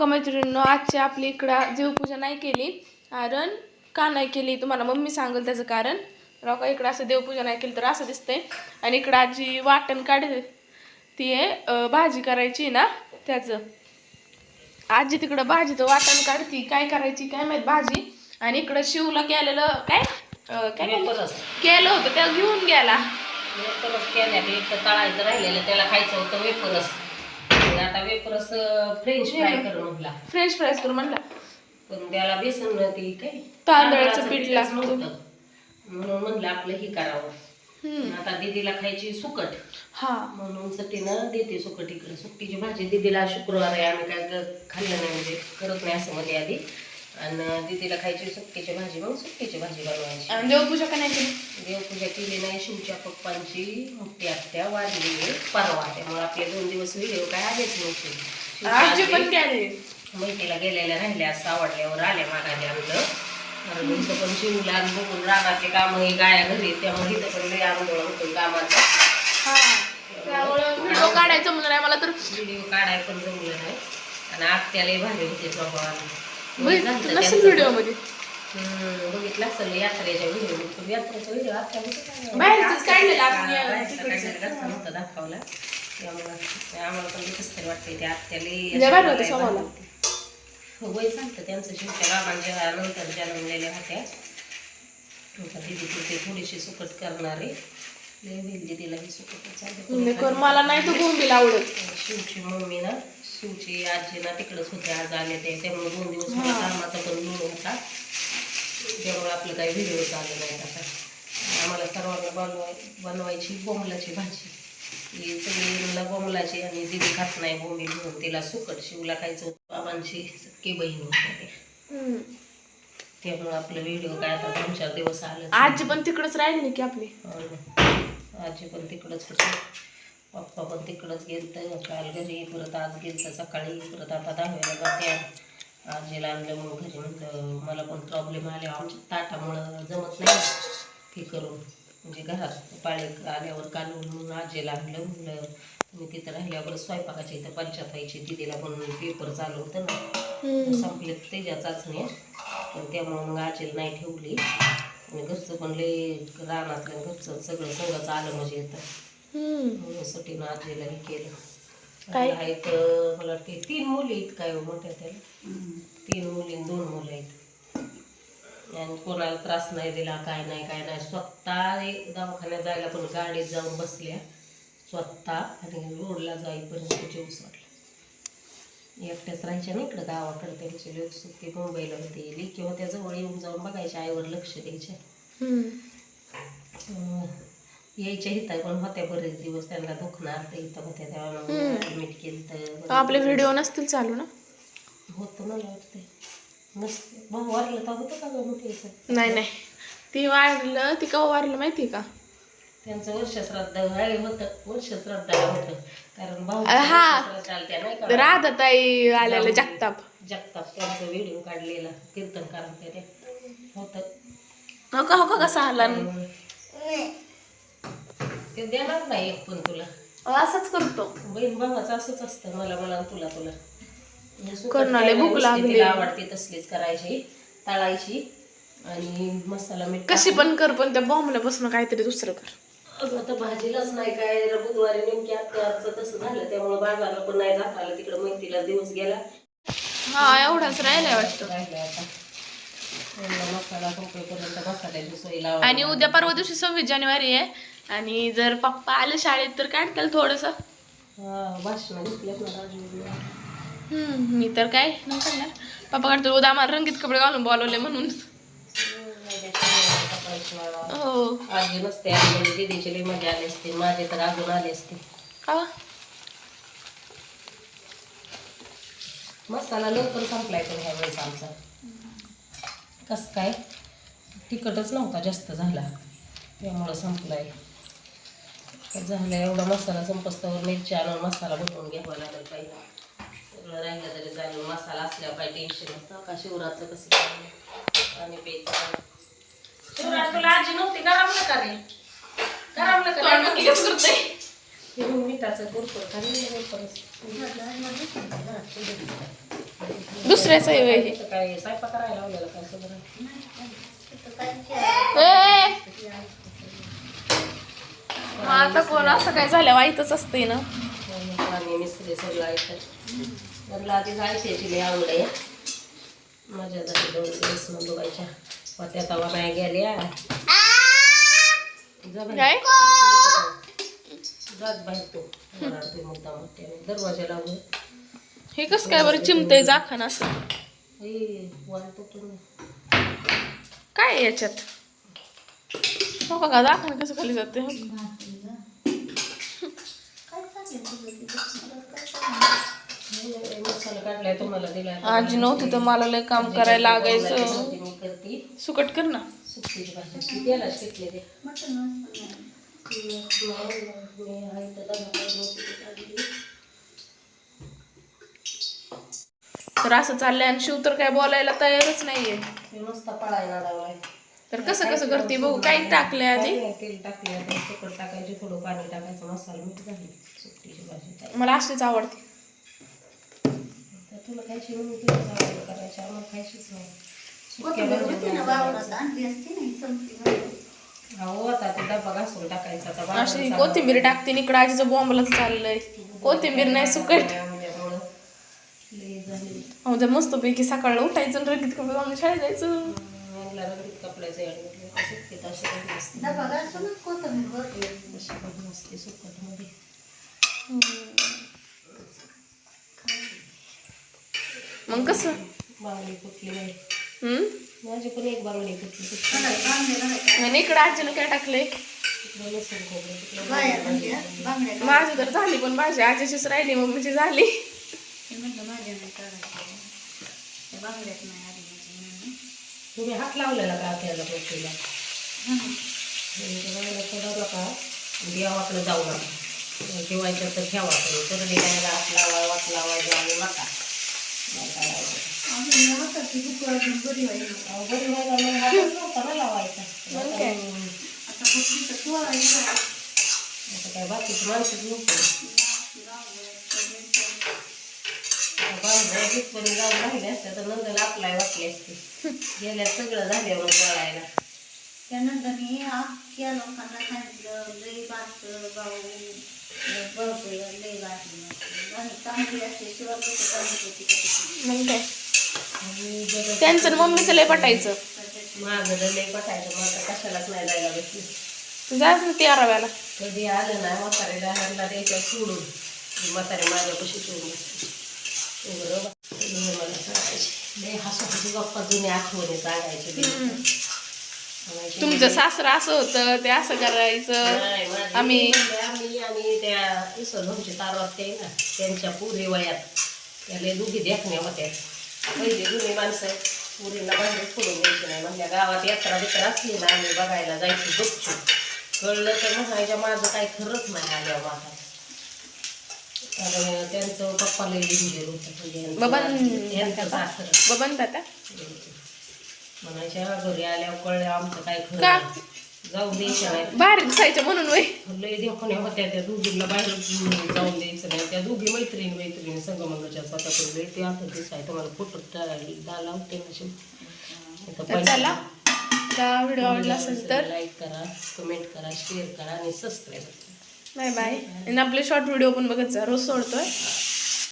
मैत्रिणींनो आजची आपली इकडं देवपूजा नाही केली कारण का नाही केली? तुम्हाला मम्मी सांगेल त्याचं कारण. का इकडं असं देवपूजा नाही केली तर असं दिसतंय. आणि इकडं आजी वाटण काढते. ती आहे भाजी करायची ना त्याचं. आजी तिकडं भाजीचं वाटण काढती. काय करायची काय माहीत भाजी? आणि इकडं शिवला केलेलं काय? काय केलं? होतं त्या घेऊन गेला. तळायचं राहिलेलं त्याला खायचं होतं वेफरस मग आता वेफरस फ्रेंच फ्राय कर म्हटला फ्रेंच फ्राईज करू म्हणला. पण त्याला बेसन ती काय? तांदळाचं पीठ लागतं. म्हणून म्हणलं आपलं हे करावं. आता दीदीला खायची सुकट. हा. म्हणून सटीनं देते सुकट इकडे. सुट्टीची भाजी. दीदीला शुक्रवार आहे आम्ही काय खाल्लं नाही म्हणजे करत नाही असं मध्ये आधी. आणि दीदीला खायची सुक्कीची भाजी मग सुक्कीची भाजी बनवायची. आणि देवपूजा का नाही केली देवपूजा केली नाही शिवच्या पप्पांची मोठी आत्या वाढली परवा त्यामुळे आपले दोन दिवस व्हिडिओ काय आलेच नव्हते. आजी पण केली मैत्रीला गेलेल्या राहिल्या असं आवडल्यावर आल्या मागाने आमचं कारण पण शिवला आणि बघून रानातले कामं ही गाया घरी त्यामुळे इथं पण लई आंदोलन होतं कामाचं. हा. त्यामुळं व्हिडिओ काढायचं म्हणून नाही मला तर व्हिडिओ काढाय पण जमलं नाही. आणि आत्यालाही भारी होते नसेल व्हिडिओमध्ये. बघितलं असेल यात्रेच्या व्हिडिओ यात्रेचा व्हिडिओ दाखवला. त्यामुळं आम्हाला पण कसं तरी वाटतंय ते लय भारी होतं आत्याला स्वभावाला. हो वय त्यांचं शिवच्या बाबांच्या नंतर जन्मलेल्या होत्या. दिदी ते थोडीशी सुकट करणारे. दिदीला ही सुकट मला नाही तो बोंबील आवडत. शिवची मम्मी ना शिवची आजी ना तिकडच होते आज आले ते. त्यामुळे दोन दिवस मला कामाचा पण लोड होता. त्यामुळे आपलं काही व्हिडिओ चालू नाही आता. आम्हाला सर्वांना बनवाय बनवायची बोंबलाची भाजी. ही सगळी मला बोंबलाची आणि दिदी खात नाही बोंबील म्हणून तिला सुकट शिवला खायचं बाबांची सक्की बहीण होती. त्यामुळे आपलं व्हिडिओ काय आता दोन चार दिवस आलं आजी पण तिकडच राहिली की आपली. आजी पण तिकडंच होती. पप्पा पण तिकडंच गेलतं. काल घरी परत आज गेलतं सकाळी. परत आता दहाव्याला जाते. आजीला आणलं मग घरी म्हणलं मला पण प्रॉब्लेम आले. आमच्या ताटामुळं जमत नाही. हे करून म्हणजे घरात पाळी आल्यावर कालवून म्हणून आजीला आणलं म्हणलं मी तिथं राहिल्यावर स्वयंपाकाच्या इथं पंचायत व्हायची दिदीला पण पेपर चालू होतं ना संपले त्याच्या चाचण्या पण त्यामुळं मग आजीला नाही ठेवली. आणि घरचं पण लय रानातलं घरचं सगळं सगळंच आलं म्हणजे येतं. म्हणून सुट्टीनं आजीला हे केलं. काय? आहेत मला वाटते तीन मुली आहेत काय हो मोठ्या त्याला? तीन मुली दोन मुलं आहेत. आणि कोणाला त्रास नाही दिला काय नाही काय नाही. स्वतः एक दवाखान्यात जायला पण गाडीत जाऊन बसल्या. स्वतः आणि रोडला जाईपर्यंत जीवस वाटला एकट्याच राहायच्या ना इकडं गावाकडे त्यांची लोक सुट्टी मुंबईला होती. किंवा त्या जवळ येऊन जाऊन बघायच्या आईवर लक्ष. अं, यायच्या इथं पण होत्या बरेच दिवस त्यांना दुखणार तर इथं होत्या. तेव्हा ऍडमिट केलं तर आपले व्हिडिओ नसतील चालू ना? होतं मला नसते. भाऊ वारलं तर होतं का गं नाही नाही. ती वारलं ती का वारलं माहिती का? त्यांचं वर्षश्राद्ध आहे होतं. वर्षश्राद्ध होतं. कारण भाऊ हा. राधाताई आलेलं जगताप. जगताप त्यांचा व्हिडिओ काढलेला कीर्तन ते होतं. हो का हो का? कसा आला? ते देणार नाही एक पण तुला. असंच करतो. बहीण भावाचं असंच असतं मला मला आणि तुला तुला. म्हणजे सुकट करणारे खायला भूक नुसती लागली. तिला आवडते तसलीच करायची तळायची आणि मसाला मीठ कशी पण कर पण त्या बॉम्बला काहीतरी दुसरं कर. अगं आता भाजीलाच नाही काय र बुधवारी नेमकी आत्याचं तसं झालं त्यामुळे बाजारला पण नाही जात आलं तिकडे मैत्रीला दिवस गेला. हा एवढाच राहिलाय वाटतं. राहिलं आता. मसाला मसाल्याची सोय लावा आणि उद्या परवा दिवशी सव्वीस जानेवारी आहे. आणि जर पप्पा आले शाळेत तर काढताल थोडस? हा मी तर काय नाही पप्पा काढतो उद्या आम्हाला रंगीत कपडे घालून बोलवले म्हणून. हो. आजी नसते म्हणजे दिदीची लई मजा आली असते. माझे तर अजून आले असते. का? मसाला लवकर संपलाय पण ह्या वेळेस आमचा. कस काय? तिखटच नव्हता जास्त झाला. त्यामुळं संपलाय. झालं एवढा मसाला संपस्तवर मिरची आणून मसाला बनवून घ्यावा लागेल पाहिजे राहिलं तरी चालेल मसाला असल्यावर काही टेन्शन नसतं का शिवराचं कसं आणि प्यायचं शिवराज तुला आजी नव्हती? गरमलं का रे? गरमलं का हे दुसऱ्याचं हे. काय स्वयंपाक करायला लावलेला काय सगळं? आता कोण असं काय झालं? वाईटच असते ना. सगळं ऐकत म्हणलं आधी जायची आवड. माझ्या जाती दोन दिवस नंदुबाईच्या पत्या तवा नाही गेल्या. जा बाई. काय? जात बाहेर तो वराडतोय मुद्दा मोठ्याने दरवाजा लावून. हे कसं काय बरं चिमतंय जाखण असं? काय याच्यात? हो का जाखण कसं खाली जाते मसाला काढलाय तुम्हाला आजी नव्हती तर मला लय काम करायला लागायचं. मी करते सुकट कर ना. भाजी त्याला शिकले ते मी आहे तर दहा तर असं चाललंय आणि शिव तर काय बोलायला तयारच नाहीये. मस्त पळायला लावलाय तर कसं कसं करते बघू. काही टाकलंय आधी? तेल टाकले सुकट टाकायचे थोडं पाणी टाकायचं मसाला मीठ भाजी मला अशीच आवडते तर तुला खायची म्हणून तुला आवडलं करायची आम्हाला खायचीच नाही सुक्या भाज्या हो आता ते डबा घासून टाकायचा आता बाजारात अशी. कोथिंबीर टाकते इकडं आजीचं बॉम्बलाच चाललंय. कोथिंबीर नाही सुकट त्यामुळं लई झाली. अहो ते मस्तपैकी सकाळला उठायचं आणि रगीत कपडे घालून शाळेत जायचं. रगडीत कपड्याचं रगडी असते. सुकटमध्ये. मग कसं? बांगडी माझी पण एक बांगडी इकडं आजीनं काय टाकलंय? बांगडी. माझी तर झाली पण भाजी आजीशीच राहिली मम्मीची झाली. तुम्ही हात लावलेला का त्याला पोटीला चढवलं का देवाकडे जाऊ नका. ठेवायचं तर ठेवा पण करडी करायला हात लावा वाट लावायचं आणि नका. बरी व्हायला मग हातच नव्हता ना लावायचा मग काय? हम्म. आता काय बाकीची माणसं नव्हतं पण जाऊन राहिले असते तर नंतर आपलाय वाटली असते गेल्या सगळं झाल्यावर पळायला त्यानंतर मी अख्ख्या लोकांना सांगितलं लई बात गाऊ मग काय आणि जरा त्यांचं मम्मीचं लय पटायचं. माझं लई पटायचं आता कशालाच नाही जायला तू जायचं ना तेराव्याला कधी आलं ना म्हातारीला ह्यांना द्यायच्या सोडून. म्हातारी माझ्यापाशी सोडून. बरोबर मला सांगायचे. लई हसू हसू गप्पा जुने आठवणी सांगायचे ते. म्हणायचे, तुमचं सासरं असं होतं ते असं करायचं. माझी आम्ही आणि त्या इसरभाऊची तारवात ते ना त्यांच्या पुरी वयात. त्याला दोघी देखण्या होत्या पहिले जुनी माणसं पुरीला बाहेर सोडून द्यायची नाही. म्हणजे गावात यात्रा बित्रा असली ना आम्ही बघायला जायची गुपचूप कळलं तर म्हणायच्या माझं काही खरंच नाही आल्यावर माझा कारण त्यांचं पप्पाला इंजिनियर होतं. म्हणजे बाबां- यांचं- सासरं. बबन ताता म्हणायच्या घरी आल्यावर कळलं आमचं काय खरं. जाऊ द्यायचं नाही. बाहेर दिसायचं म्हणून वय लय देखण्या होत्या त्या दोघींना बाहेर जाऊन द्यायचं नाही. त्या दोघी मैत्रिणी मैत्रिणी संगमंगाच्या स्वतःकडे लय ते आता दिसाय तुम्हाला फोटो डाला होते ना चला. व्हिडिओ आवडला असेल तर. लाईक करा कमेंट करा शेअर करा आणि सबस्क्राईब करा. Bye bye. आणि आपले शॉर्ट व्हिडिओ पण बघत जा. रोज सोडतोय.